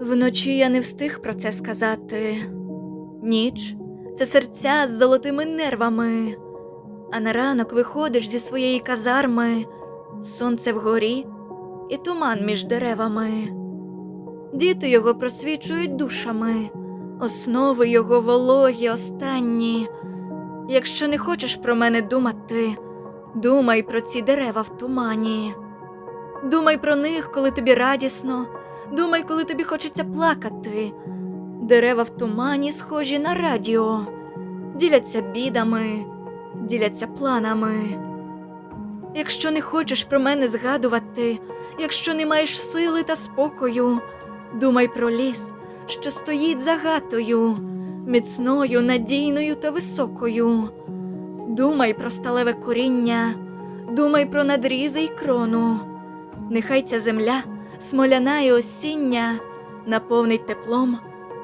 Вночі я не встиг про це сказати. Ніч це серця з золотими нервами. А на ранок виходиш зі своєї казарми, сонце вгорі і туман між деревами. Діти його просвічують душами, основи його вологі останні. Якщо не хочеш про мене думати, думай про ці дерева в тумані. Думай про них, коли тобі радісно, думай, коли тобі хочеться плакати. Дерева в тумані схожі на радіо, діляться бідами, діляться планами. Якщо не хочеш про мене згадувати, якщо не маєш сили та спокою, думай про ліс, що стоїть за гатою, міцною, надійною та високою. Думай про сталеве коріння, думай про надрізи й крону. Нехай ця земля, смоляна і осіння, наповнить теплом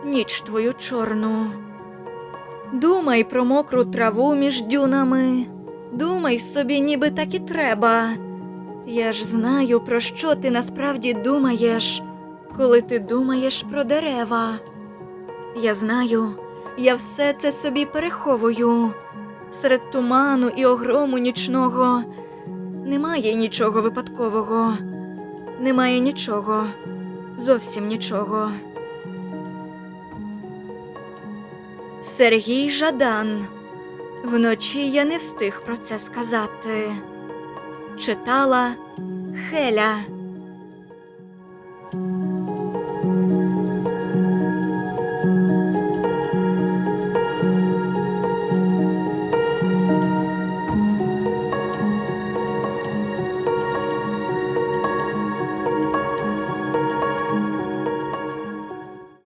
ніч твою чорну. Думай про мокру траву між дюнами, думай собі, ніби так і треба. Я ж знаю, про що ти насправді думаєш, коли ти думаєш про дерева. Я знаю, я все це собі переховую. Серед туману і огрому нічного немає нічого випадкового, немає нічого, зовсім нічого. Сергій Жадан. Вночі я не встиг про це сказати. Читала Хеля.